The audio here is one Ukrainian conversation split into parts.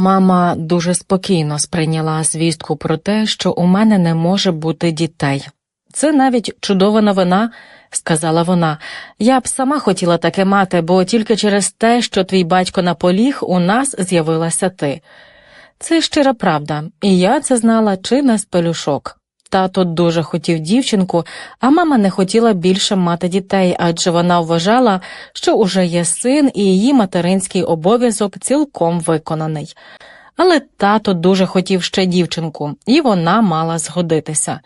Мама дуже спокійно сприйняла звістку про те, що у мене не може бути дітей. Це навіть чудова новина, сказала вона. Я б сама хотіла таке мати, бо тільки через те, що твій батько наполіг, у нас з'явилася ти. Це щира правда, і я це знала чи не з пелюшок. Тато дуже хотів дівчинку, а мама не хотіла більше мати дітей, адже вона вважала, що уже є син і її материнський обов'язок цілком виконаний. Але тато дуже хотів ще дівчинку, і вона мала згодитися.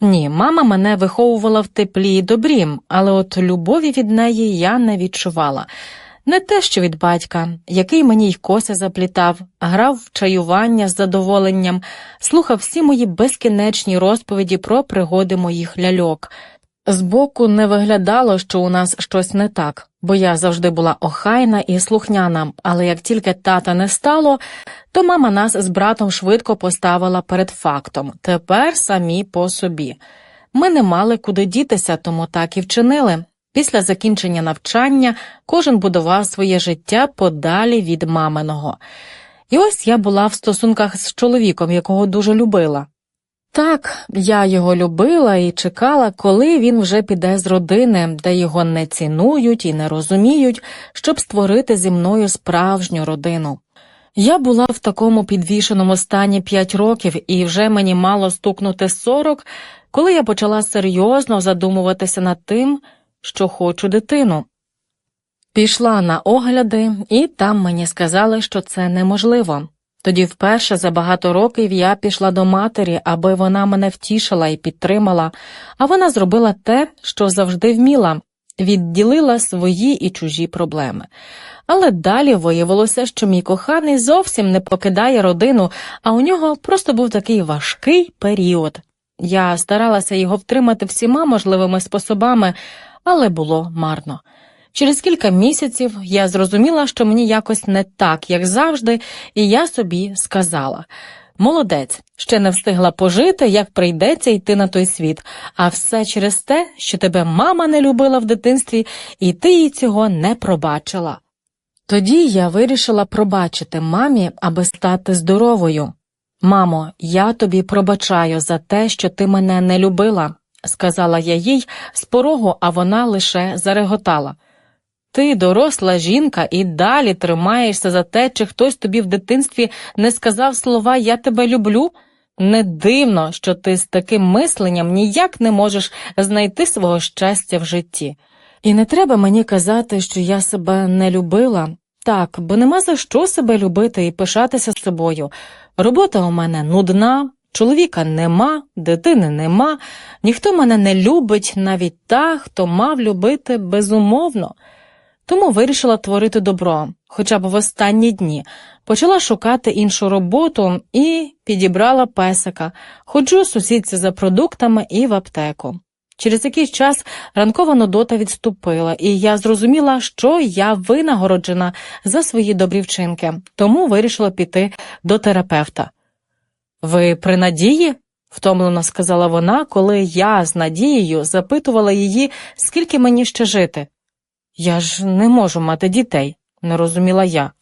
Ні, мама мене виховувала в теплі і добрі, але от любові від неї я не відчувала. Не те, що від батька, який мені й коси заплітав, грав в чаювання з задоволенням, слухав всі мої безкінечні розповіді про пригоди моїх ляльок. Збоку не виглядало, що у нас щось не так, бо я завжди була охайна і слухняна, але як тільки тата не стало, то мама нас з братом швидко поставила перед фактом тепер самі по собі. Ми не мали куди дітися, тому так і вчинили. Після закінчення навчання кожен будував своє життя подалі від маминого. І ось я була в стосунках з чоловіком, якого дуже любила. Так, я його любила і чекала, коли він вже піде з родини, де його не цінують і не розуміють, щоб створити зі мною справжню родину. Я була в такому підвішеному стані п'ять років, і вже мені мало стукнути сорок, коли я почала серйозно задумуватися над тим, що хочу дитину. Пішла на огляди, і там мені сказали, що це неможливо. Тоді вперше за багато років я пішла до матері, аби вона мене втішила і підтримала, а вона зробила те, що завжди вміла відділила свої і чужі проблеми. Але далі виявилося, що мій коханий зовсім не покидає родину, а у нього просто був такий важкий період. Я старалася його втримати всіма можливими способами, але було марно. Через кілька місяців я зрозуміла, що мені якось не так, як завжди, і я собі сказала молодець, ще не встигла пожити, як прийдеться йти на той світ, а все через те, що тебе мама не любила в дитинстві, і ти їй цього не пробачила. Тоді я вирішила пробачити мамі, аби стати здоровою. Мамо, я тобі пробачаю за те, що ти мене не любила, сказала я їй з порогу, а вона лише зареготала. Ти доросла жінка і далі тримаєшся за те, чи хтось тобі в дитинстві не сказав слова Я тебе люблю. Не дивно, що ти з таким мисленням ніяк не можеш знайти свого щастя в житті. І не треба мені казати, що я себе не любила. Так, бо нема за що себе любити і пишатися собою. Робота у мене нудна, чоловіка нема, дитини нема, ніхто мене не любить, навіть та, хто мав любити безумовно. Тому вирішила творити добро, хоча б в останні дні, почала шукати іншу роботу і підібрала песика, ходжу сусідці за продуктами і в аптеку. Через якийсь час ранкова нудота відступила, і я зрозуміла, що я винагороджена за свої добрі вчинки, тому вирішила піти до терапевта. Ви при надії? втомлено сказала вона, коли я з надією запитувала її, скільки мені ще жити. Я ж не можу мати дітей, не розуміла я.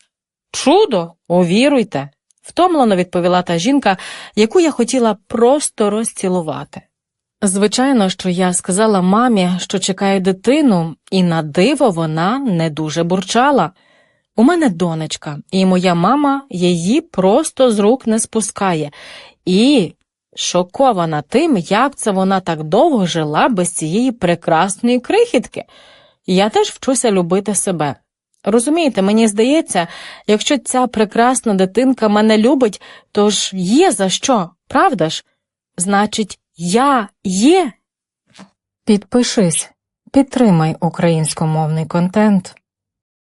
Чудо, увіруйте, втомлено відповіла та жінка, яку я хотіла просто розцілувати. Звичайно, що я сказала мамі, що чекаю дитину, і на диво вона не дуже бурчала. У мене донечка, і моя мама її просто з рук не спускає, і шокована тим, як це вона так довго жила без цієї прекрасної крихітки. Я теж вчуся любити себе. Розумієте, мені здається, якщо ця прекрасна дитинка мене любить, то ж є за що, правда ж? Значить, я є. Підпишись, підтримай українськомовний контент.